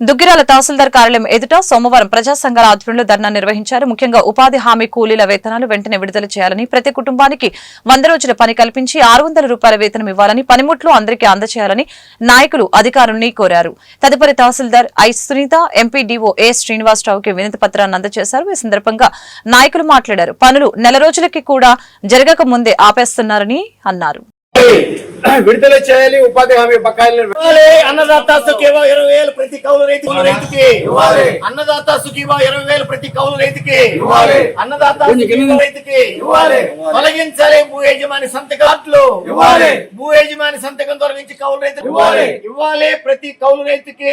దుగ్గిరాల తహసీల్దార్ కార్యాలయం ఎదుట సోమవారం ప్రజా సంఘాల ఆధ్వర్యంలో ధర్నా నిర్వహించారు. ముఖ్యంగా ఉపాధి హామీ కూలీల వేతనాలు వెంటనే విడుదల చేయాలని ప్రతి కుటుంబానికి వంద రోజుల పని కల్పించి ఆరు వందల రూపాయల వేతనం ఇవ్వాలని పనిముట్లు అందరికీ అందజేయాలని నాయకులు అధికారుల్ని కోరారు. తదుపరి tahsildar I Sunitha MPDO A శ్రీనివాసరావుకి వినతి పత్రాన్ని అందజేశారు. ఈ సందర్భంగా నాయకులు మాట్లాడారు. పనులు నెల రోజులకి కూడా జరగక ముందే ఆపేస్తున్నారని అన్నారు. విడుదల చేయాలి ఉపాధి హామీ ఇవ్వాలి అన్నదాత సుఖీవా ఇరవై వేలు ప్రతి కౌలు రైతు రైతుకి ఇవ్వాలి. అన్నదాత సుఖీవా ఇరవై వేలు ప్రతి కౌలు రైతుకి ఇవ్వాలి. అన్నదాత రైతుకి ఇవ్వాలి. తొలగించాలి భూ యజమాని సంతకాట్లు ఇవ్వాలి. భూ యజమాని సంతకం తొలగించి కౌలు రైతు ఇవ్వాలి. ఇవ్వాలి ప్రతి కౌలు రైతుకి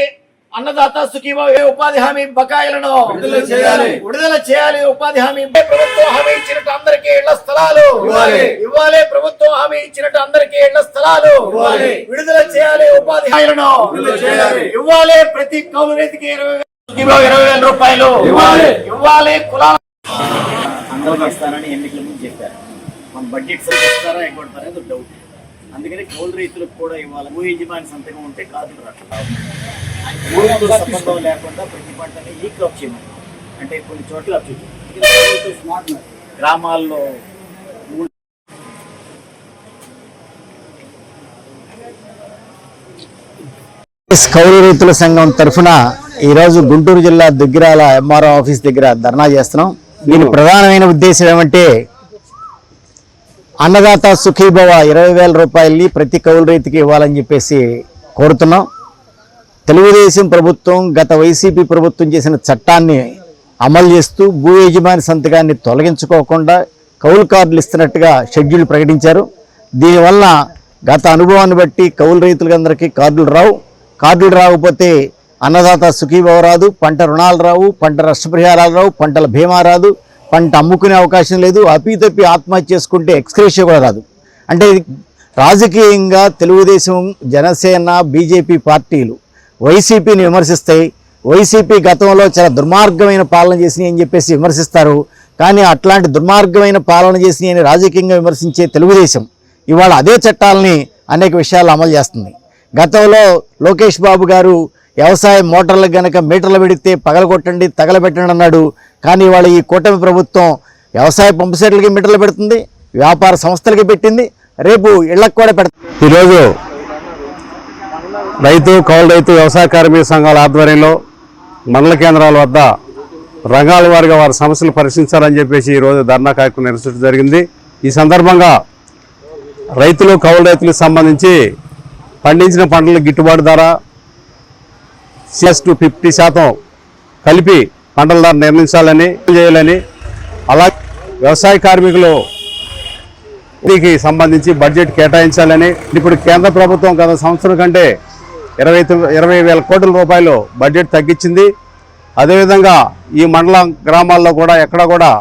అన్నదాత సుఖీవా ఉపాధి హామీ బకాయిలను విడుదల చేయాలి. విడుదల చేయాలి ఉపాధి హామీ ప్రభుత్వం హామీ ఇచ్చినట్టు అందరికీ ఇళ్ళ స్థలాలు ఇవ్వాలి. ఇవ్వాలి ప్రభుత్వం హామీ ఇచ్చినట్టు అందరికీ ఇళ్ళ స్థలాలు ఇవ్వాలి. విడుదల చేయాలి ఉపాధి హామీలను విడుదల చేయాలి. ఇవ్వాలి ప్రతి కౌలు రైతుకి ఇరవై వేల ఇరవై వేల రూపాయలు ఇవ్వాలి. ఇవ్వాలి కులాల ఇస్తారని ఎన్నికల ముందు చెప్పారు మన బడ్జెట్ ఇస్తారా ఎగ్గొడతారా డౌట్ అందుకని కౌలు రైతులకు కూడా ఇవ్వాలి భూ యజమాని సంతకం ఉంటే రావట్లేదు భూమితో సంబంధం లేకుండా ప్రతి పంటని ఈ క్రాప్ చేయమని. అంటే కొన్ని చోట్ల గ్రామాల్లో కౌలు రైతుల సంఘం తరఫున ఈరోజు గుంటూరు జిల్లా దుగ్గిరాల ఎంఆర్ఓ ఆఫీస్ దగ్గర ధర్నా చేస్తున్నాం. దీని ప్రధానమైన ఉద్దేశం ఏమంటే అన్నదాత సుఖీభవ ఇరవై వేల రూపాయల్ని ప్రతి కౌలు రైతుకి ఇవ్వాలని చెప్పేసి కోరుతున్నాం. తెలుగుదేశం ప్రభుత్వం గత వైసీపీ ప్రభుత్వం చేసిన చట్టాన్ని అమలు చేస్తూ భూ యజమాని సంతకాన్ని తొలగించుకోకుండా కౌలు కార్డులు ఇస్తున్నట్టుగా షెడ్యూల్ ప్రకటించారు. దీనివల్ల గత అనుభవాన్ని బట్టి కౌలు రైతులందరికీ కార్డులు రావు. కార్డులు రాకపోతే అన్నదాత సుఖీభవ రాదు. పంట రుణాలు రావు. పంట నష్టపరిహారాలు రావు. పంటల బీమా రాదు. పంట అమ్ముకునే అవకాశం లేదు. అపీతప్పి ఆత్మహత్య చేసుకుంటే ఎక్స్క్రేషియా కూడా రాదు. అంటే రాజకీయంగా తెలుగుదేశం జనసేన బీజేపీ పార్టీలు వైసీపీని విమర్శిస్తాయి వైసీపీ గతంలో చాలా దుర్మార్గమైన పాలన చేసినాయి అని చెప్పేసి విమర్శిస్తారు. కానీ అట్లాంటి దుర్మార్గమైన పాలన చేసినాయి అని రాజకీయంగా విమర్శించే తెలుగుదేశం ఇవాళ అదే చట్టాలని అనేక విషయాలు అమలు చేస్తుంది. గతంలో లోకేష్ బాబు గారు వ్యవసాయ మోటార్లకు గనక మీటర్లు పెడితే పగలగొట్టండి తగలబెట్టండి అన్నాడు. కానీ ఇవాళ ఈ కూటమి ప్రభుత్వం వ్యవసాయ పంపుసేట్లకి మీటర్లు పెడుతుంది వ్యాపార సంస్థలకి పెట్టింది రేపు ఇళ్ళకు కూడా పెడుతుంది. ఈరోజు రైతు కౌలు రైతు వ్యవసాయ కార్మిక సంఘాల ఆధ్వర్యంలో మండల కేంద్రాల వద్ద రంగాల వారిగా వారి సమస్యలు పరిశీలించాలని చెప్పేసి ఈరోజు ధర్నా కార్యక్రమం నిర్వహించడం జరిగింది. ఈ సందర్భంగా రైతులు కౌలు రైతులకు సంబంధించి పండించిన పంటల గిట్టుబాటు ధర సిఎస్ టు ఫిఫ్టీ శాతం కలిపి పంటల ధర నిర్ణయించాలని చేయాలని అలా వ్యవసాయ కార్మికులు దీనికి సంబంధించి బడ్జెట్ కేటాయించాలని ఇప్పుడు కేంద్ర ప్రభుత్వం గత సంవత్సరం కంటే ఇరవై ఇరవై వేల కోట్ల రూపాయలు బడ్జెట్ తగ్గించింది. అదేవిధంగా ఈ మండల గ్రామాల్లో కూడా ఎక్కడ కూడా